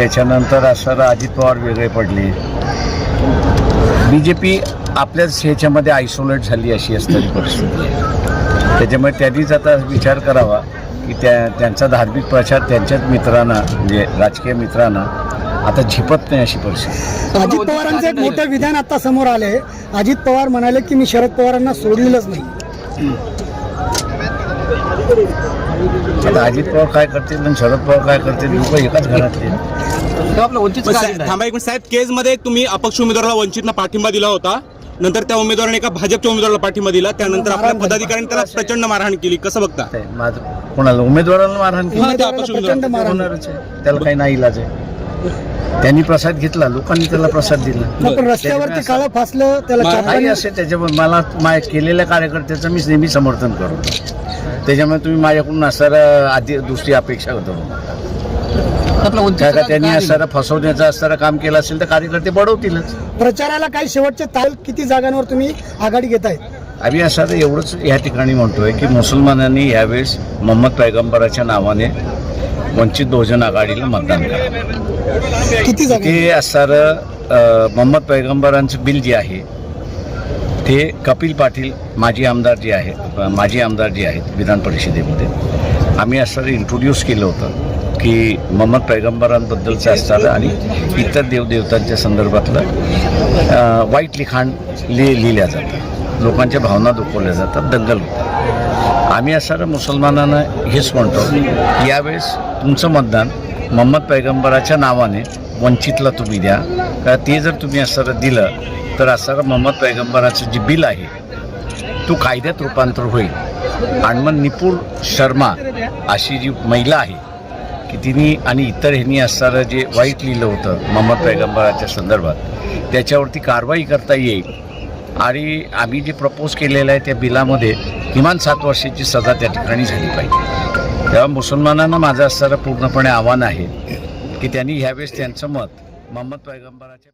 त्याच्यानंतर असं अजित पवार वेगळे पडले. बी जे पी आपल्याच ह्याच्यामध्ये आयसोलेट झाली अशी असणारी परिस्थिती आहे त्याच्यामुळे त्यांनीच आता विचार करावा की त्या त्यांचा धार्मिक प्रचार त्यांच्याच मित्रांना म्हणजे राजकीय मित्रांना आता झिपत नाही अशी परिस्थिती. अजित पवारांचं एक मोठं विधान आता समोर आलंय. अजित पवार म्हणाले की मी शरद पवारांना सोडलेलंच नाही. आता अजित पवार काय करतील आणि शरद पवार काय करतील लोक एकाच घरातले थांबा एक साहेब केजमध्ये तुम्ही अपक्ष उमेदवाराला वंचितनं पाठिंबा दिला होता. नंतर त्या उमेदवाराने एका भाजपच्या उमेदवाराला पाठिंबा दिला. त्यानंतर आपल्या पदाधिकाऱ्यांनी त्याला प्रचंड मारहाण केली. कसं बघता? माझं कोणाला? उमेदवाराला मारहाण केली? उमेदवाराला अपक्ष प्रचंड मारहाण होणारच आहे त्याला काही नाही इलाज आहे. त्यांनी प्रसाद घेतला. लोकांनी त्याला प्रसाद दिला. रस्त्यावरती काळं फासलं त्याला काही असेल त्याच्यामुळे मला केलेल्या कार्यकर्त्याचं मी नेहमी समर्थन करतो त्याच्यामुळे तुम्ही माझ्याकडून असणारा आधी दुसरी अपेक्षा करतो. का त्यांनी असणारा फसवण्याचं असणारं काम केलं असेल तर कार्यकर्ते बडवतीलच. प्रचाराला काही शेवटचे ताल किती जागांवर तुम्ही आघाडी घेताय? आम्ही असं एवढंच या ठिकाणी म्हणतोय की मुसलमानांनी यावेळेस मोहम्मद पैगंबराच्या नावाने वंचित बहुजन आघाडीला मतदान करा किती जागा? ते असणारं मोहम्मद पैगंबरांचं बिल जे आहे ते कपिल पाटील माजी आमदार जे आहेत माजी आमदार जे आहेत विधान परिषदेमध्ये आम्ही असं इंट्रोड्यूस केलं होतं की मोहम्मद पैगंबरांबद्दलचं असणारं आणि इतर देवदेवतांच्या संदर्भातलं वाईट लिखाण लि लिहिल्या जातं. लोकांच्या भावना दुखवल्या जातात दंगल होतात आम्ही असणारं मुसलमानांना हेच म्हणतो की यावेळेस तुमचं मतदान मोहम्मद पैगंबराच्या नावाने वंचितला तुम्ही द्या का ते जर तुम्ही असं दिलं तर असं मोहम्मद पैगंबराचं जे बिल आहे तो कायद्यात रूपांतर होईल. आणि मग निपुण शर्मा अशी जी महिला आहे की तिने आणि इतर ह्यांनी असणारं जे वाईट लिहिलं होतं मोहम्मद पैगंबराच्या संदर्भात त्याच्यावरती कारवाई करता येईल. आणि आम्ही जे प्रपोज केलेलं आहे त्या बिलामध्ये किमान सात वर्षाची सजा त्या ठिकाणी झाली पाहिजे. तेव्हा मुसलमानांना माझं असणारं पूर्णपणे आव्हान आहे की त्यांनी ह्यावेळेस त्यांचं मत मोहम्मद पैगंबराच्या